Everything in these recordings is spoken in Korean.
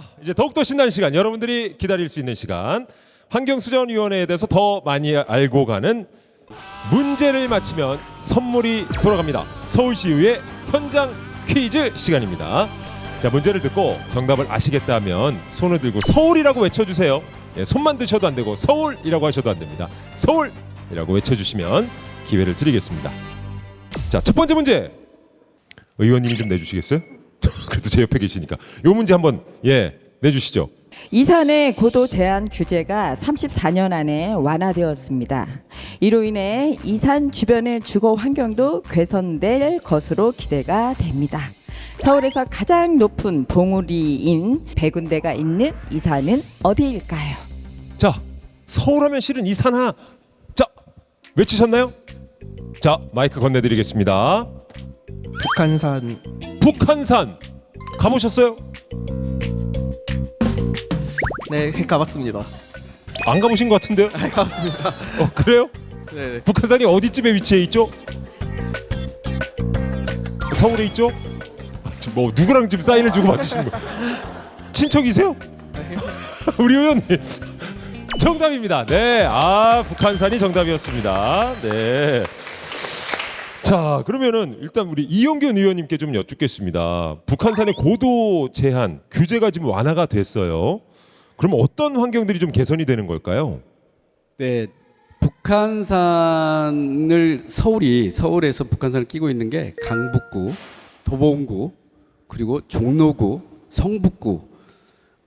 자, 이제 더욱더 신나는 시간, 여러분들이 기다릴 수 있는 시간. 환경수전위원회에 대해서 더 많이 알고 가는 문제를 맞히면 선물이 돌아갑니다. 서울시의회 현장 퀴즈 시간입니다. 자, 문제를 듣고 정답을 아시겠다 하면 손을 들고 서울이라고 외쳐주세요. 예, 손만 드셔도 안 되고 서울이라고 하셔도 안 됩니다. 서울이라고 외쳐주시면 기회를 드리겠습니다. 자, 첫 번째 문제. 의원님이 좀 내주시겠어요? 그래도 제 옆에 계시니까. 요 문제 한번 예 내주시죠. 이산의 고도 제한 규제가 34년 안에 완화되었습니다. 이로 인해 이산 주변의 주거 환경도 개선될 것으로 기대가 됩니다. 서울에서 가장 높은 봉우리인 백운대가 있는 이산은 어디일까요? 자, 서울하면 실은 이산하. 자, 외치셨나요? 자, 마이크 건네드리겠습니다. 북한산 북한산 가보셨어요? 네 가봤습니다. 안 가보신 것 같은데요? 네 가봤습니다. 어, 그래요? 네 북한산이 어디쯤에 위치해 있죠? 서울에 있죠? 아, 지금 뭐 누구랑 지금 사인을 주고 받으시는 거예요? 친척이세요? 우리 의원님 정답입니다. 네, 아 북한산이 정답이었습니다. 네. 자 그러면은 일단 우리 이용균 의원님께 좀 여쭙겠습니다. 북한산의 고도 제한 규제가 지금 완화가 됐어요. 그럼 어떤 환경들이 좀 개선이 되는 걸까요? 네, 북한산을 서울이 서울에서 북한산을 끼고 있는 게 강북구, 도봉구, 그리고 종로구, 성북구,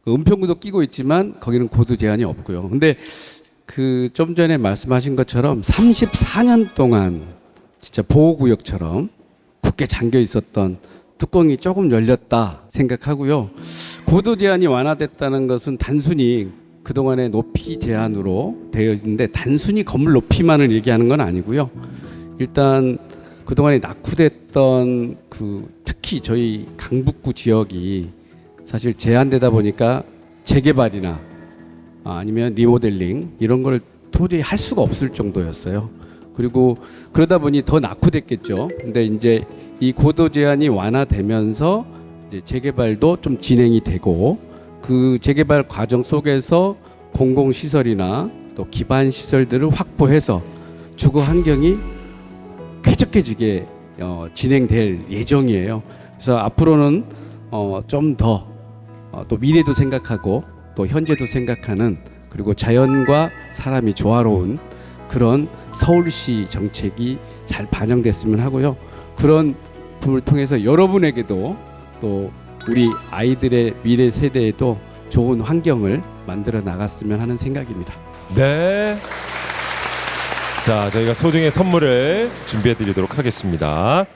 그 은평구도 끼고 있지만 거기는 고도 제한이 없고요. 근데 그 좀 전에 말씀하신 것처럼 34년 동안 진짜 보호구역처럼 굳게 잠겨 있었던 뚜껑이 조금 열렸다 생각하고요. 고도 제한이 완화됐다는 것은 단순히 그동안의 높이 제한으로 되어 있는데 단순히 건물 높이만을 얘기하는 건 아니고요. 일단 그동안에 낙후됐던 그 특히 저희 강북구 지역이 사실 제한되다 보니까 재개발이나 아, 아니면 리모델링 이런 걸 도저히 할 수가 없을 정도였어요. 그리고 그러다 보니 더 낙후됐겠죠. 근데 이제 이 고도 제한이 완화되면서 이제 재개발도 좀 진행이 되고 그 재개발 과정 속에서 공공 시설이나 또 기반 시설들을 확보해서 주거 환경이 쾌적해지게 어, 진행될 예정이에요. 그래서 앞으로는 어, 좀더 어, 또 미래도 생각하고 또 현재도 생각하는 그리고 자연과 사람이 조화로운 그런 서울시 정책이 잘 반영됐으면 하고요. 그런 부분을 통해서 여러분에게도 또 우리 아이들의 미래 세대에도 좋은 환경을 만들어 나갔으면 하는 생각입니다. 네. 자, 저희가 소정의 선물을 준비해 드리도록 하겠습니다.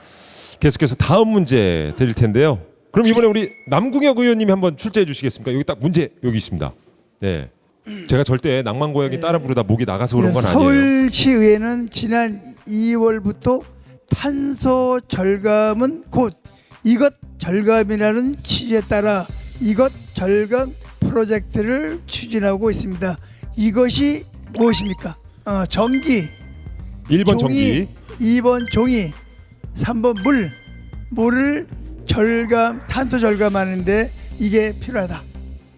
계속해서 다음 문제 드릴 텐데요. 그럼 이번에 우리 남궁혁 의원님이 한번 출제해 주시겠습니까? 여기 딱 문제 여기 있습니다. 네. 제가 절대 낭만 고양이 따라 부르다 목이 나가서 그런 건 아니에요. 서울시의회는 지난 2월부터 탄소 절감은 곧 이것 절감이라는 취지에 따라 이것 절감 프로젝트를 추진하고 있습니다. 이것이 무엇입니까? 어, 전기, 1번 전기, 2번 종이, 3번 물, 물을 절감, 탄소 절감하는데 이게 필요하다.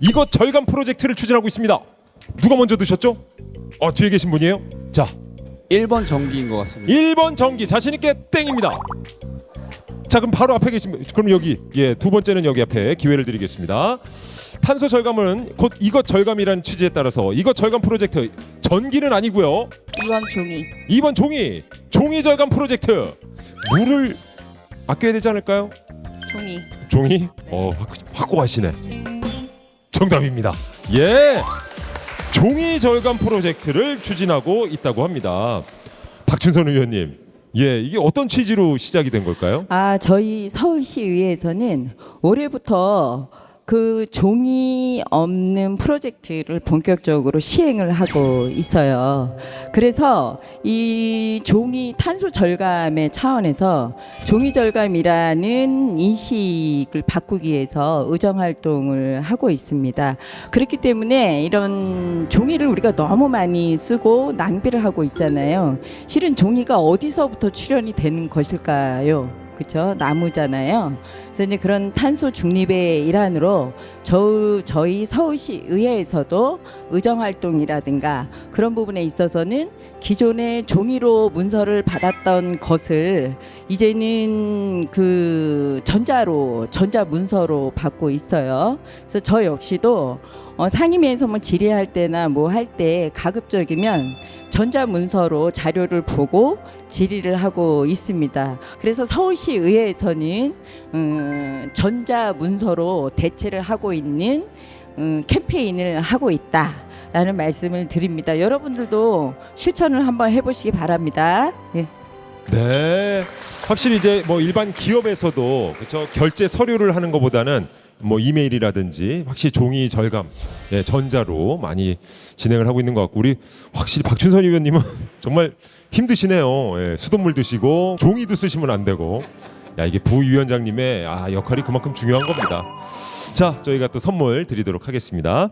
이것 절감 프로젝트를 추진하고 있습니다. 누가 먼저 드셨죠? 어, 뒤에 계신 분이에요? 자, 1번 전기인 것 같습니다. 1번 전기 자신 있게 땡입니다. 자 그럼 바로 앞에 계신 분 그럼 여기 예 두 번째는 여기 앞에 기회를 드리겠습니다. 탄소 절감은 곧 이것 절감이라는 취지에 따라서 이것 절감 프로젝트 전기는 아니고요. 2번 종이. 2번 종이 종이 절감 프로젝트 물을 아껴야 되지 않을까요? 종이. 종이 어 확- 확고하시네. 정답입니다. 예. 종이 절감 프로젝트를 추진하고 있다고 합니다. 박춘선 의원님. 예, 이게 어떤 취지로 시작이 된 걸까요? 아, 저희 서울시의회에서는 올해부터 그 종이 없는 프로젝트를 본격적으로 시행을 하고 있어요. 그래서 이 종이 탄소 절감의 차원에서 종이 절감이라는 인식을 바꾸기 위해서 의정 활동을 하고 있습니다. 그렇기 때문에 이런 종이를 우리가 너무 많이 쓰고 낭비를 하고 있잖아요. 실은 종이가 어디서부터 출현이 되는 것일까요? 그렇죠? 나무잖아요. 그래서 이제 그런 탄소 중립의 일환으로 저, 저희 서울시 의회에서도 의정 활동이라든가 그런 부분에 있어서는 기존에 종이로 문서를 받았던 것을 이제는 그 전자로 전자 문서로 받고 있어요. 그래서 저 역시도 어, 상임위에서 뭐 질의할 때나 뭐 할 때 가급적이면 전자 문서로 자료를 보고 질의를 하고 있습니다. 그래서 서울시 의회에서는 음, 전자 문서로 대체를 하고 있는 음, 캠페인을 하고 있다라는 말씀을 드립니다. 여러분들도 실천을 한번 해보시기 바랍니다. 예. 네, 확실히 이제 뭐 일반 기업에서도 그렇죠 결제 서류를 하는 것보다는 뭐 이메일이라든지 확실히 종이 절감, 예, 전자로 많이 진행을 하고 있는 것 같고 우리 확실히 박춘선 의원님은 정말 힘드시네요. 예, 수돗물 드시고 종이도 쓰시면 안 되고, 야 이게 부위원장님의 아, 역할이 그만큼 중요한 겁니다. 자, 저희가 또 선물 드리도록 하겠습니다.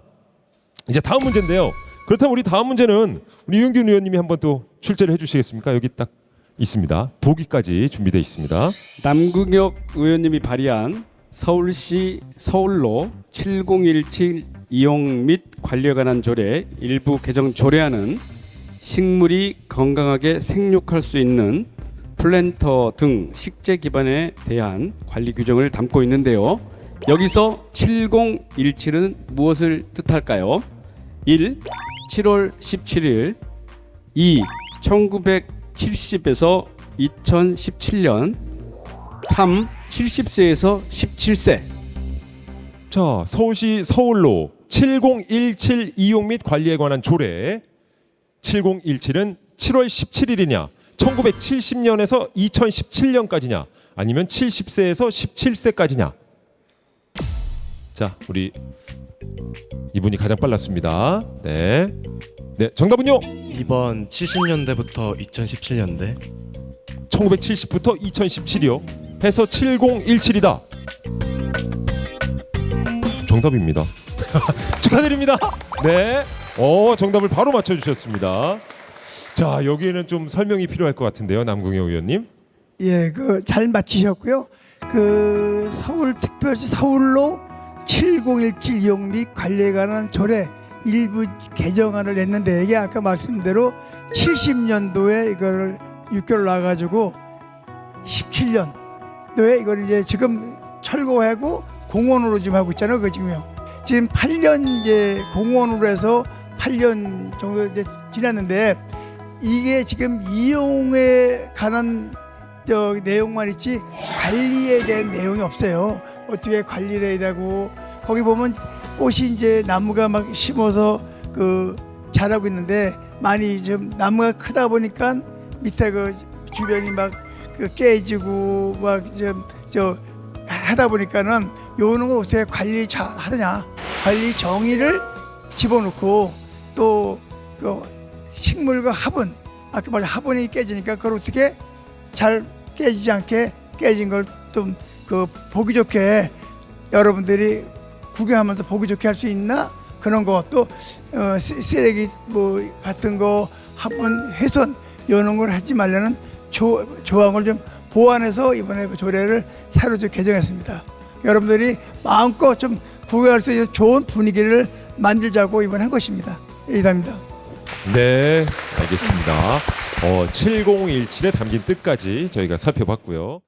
이제 다음 문제인데요. 그렇다면 우리 다음 문제는 우리 유영균 의원님이 한번 또 출제를 해주시겠습니까? 여기 딱 있습니다. 보기까지 준비되어 있습니다. 남궁혁 의원님이 발의한 서울시 서울로 7017 이용 및 관리에 관한 조례 일부 개정 조례안은 식물이 건강하게 생육할 수 있는 플랜터 등 식재 기반에 대한 관리 규정을 담고 있는데요. 여기서 7017은 무엇을 뜻할까요? 1. 7월 17일 2. 1970에서 2017년 3. 70세에서 17세. 자, 서울시 서울로 7017 이용 및 관리에 관한 조례. 7017은 7월 17일이냐 1970년에서 2017년까지냐 아니면 70세에서 17세까지냐? 자 우리 이분이 가장 빨랐습니다. 네, 네 정답은요? 2번 70년대부터 2017년대. 1970부터 2017이요. 해서 7017이다. 정답입니다. 축하드립니다. 네. 어, 정답을 바로 맞춰 주셨습니다. 자, 여기에는 좀 설명이 필요할 것 같은데요. 남궁영 의원님. 예, 그 잘 맞히셨고요. 그 서울특별시 서울로 7017 이용 및 관리에 관한 조례 일부 개정안을 냈는데 이게 아까 말씀대로 70년도에 이거를 6개월 나가지고 17년 도에 이걸 이제 지금 철거하고 공원으로 지금 하고 있잖아요. 그 지금요. 지금 8년 이제 공원으로 해서 8년 정도 이제 지났는데 이게 지금 이용에 관한 저 내용만 있지 관리에 대한 내용이 없어요. 어떻게 관리를 해야 되고 거기 보면 꽃이 이제 나무가 막 심어서 그 자라고 있는데 많이 좀 나무가 크다 보니까 밑에 그 주변이 막 그 깨지고 막좀저 하다 보니까는 요런 거 어떻게 관리 잘 하느냐. 관리 정의를 집어넣고 또 그 식물과 화분 아까 말한 화분이 깨지니까 그걸 어떻게 잘 깨지지 않게 깨진 걸 좀 그 보기 좋게 여러분들이 구경하면서 보기 좋게 할 수 있나? 그런 거또 어, 쓰- 쓰레기 뭐 같은 거 화분 훼손 이런 걸 하지 말라는 조, 조항을 좀 보완해서 이번에 그 조례를 새로 좀 개정했습니다. 여러분들이 마음껏 좀 구경할 수 있는 좋은 분위기를 만들자고 이번 한 것입니다. 이상입니다. 네, 알겠습니다. 어, 7017에 담긴 뜻까지 저희가 살펴봤고요.